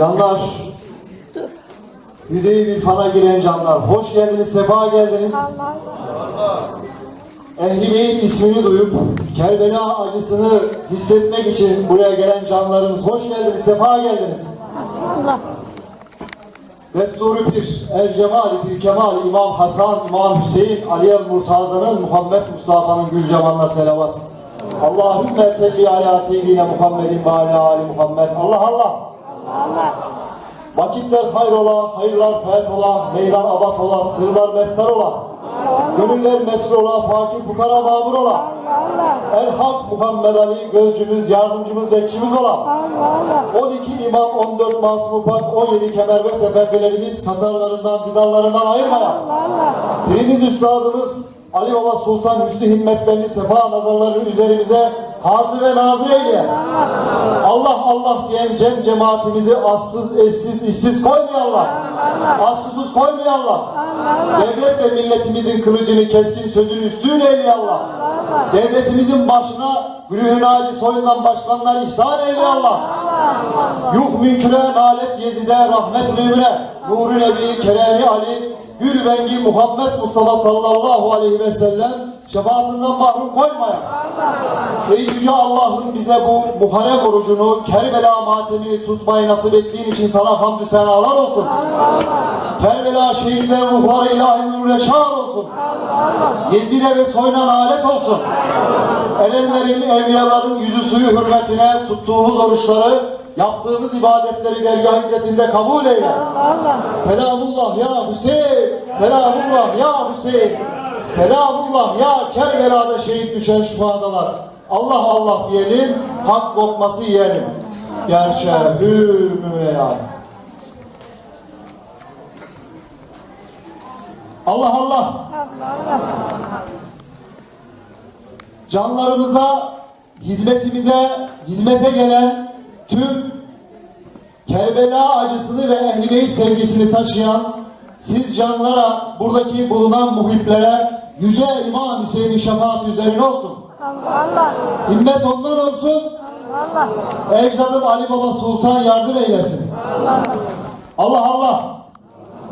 Canlar, yüreği bir fana giren canlar, hoş geldiniz, sefa geldiniz. Ehli Beyt ismini duyup Kerbela acısını hissetmek için buraya gelen canlarımız hoş geldiniz, sefa geldiniz. Desturi Pir, El Cemali Pir Kemal, İmam Hasan, İmam Hüseyin, Ali El Murtaza'nın, Muhammed Mustafa'nın gül cemalına selavat. Allahümme salli ala seyyidine Muhammedin ve ala ali Muhammed. Allah Allah. Vakitler hayrola, hayırlar fayet ola, meydan abat ola, sırlar mestar ola. Gönüller mesrur ola, fakir fukara mamur ola. El Hak Muhammed Ali gözcümüz, yardımcımız, bekçimiz ola. 12 imam, 14 masum pak, 17 kemer ve seferdelerimiz Katarlarından, didarlarından ayırmaya. Birimiz üstadımız Ali Baba Sultan Hüsnü himmetlerini, sefa nazarlarını üzerimize hazır ve nazır eyle. Allah Allah diyen cem cemaatimizi assız, eşsiz, işsiz koymayallah. Assızsız koymayallah. Devlet ve milletimizin kılıcını keskin sözünü üstün eyle Allah. Devletimizin başına Gülühün Ali soyundan başkanlar ihsan eyle Allah. Yuh münküre nalet yezide rahmet mümine Nuri Nebi Keremi Ali Gül Bengi Muhammed Mustafa sallallahu aleyhi ve sellem şefaatinden mahrum koymaya. Ey Yüce Allah'ın bize bu Muharrem orucunu, Kerbela matemini tutmayı nasip ettiğin için sana hamdü senalar olsun. Kerbela şehitlerin ruhları ilahi nurle şah olsun. Yezide ve soyuna alet olsun. Erenlerin, evliyaların yüzü suyu hürmetine tuttuğumuz oruçları, yaptığımız ibadetleri dergah izzetinde kabul eyle. Selamullah ya Hüseyin, selamullah ya Hüseyin, selamullah ya Kerbela'da şehit düşen şuhadalar. Allah Allah diyelim, hak lokması yiyelim. Gerçe hümüne ya. Allah Allah. Canlarımıza, hizmetimize, hizmete gelen tüm Kerbela acısını ve Ehl-i Beyt sevgisini taşıyan siz canlara, buradaki bulunan muhiplere Yüce İmam Hüseyin'in şefaati üzerine olsun. Himmet ondan olsun. Ecdadım Ali Baba Sultan yardım eylesin. Allah Allah.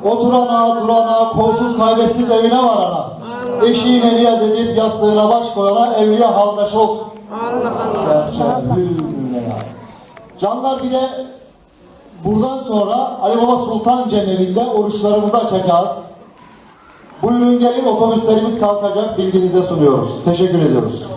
Oturana, durana, kolsuz kaybetsiz evine varana. Eşiğine niyaz edip yastığına baş koyana evliya haldaş olsun. Gerçekten ya. Canlar bir de buradan sonra Ali Baba Sultan Cemevi'nde oruçlarımızı açacağız. Buyurun gelin otobüslerimiz kalkacak bilginize sunuyoruz. Teşekkür ediyoruz.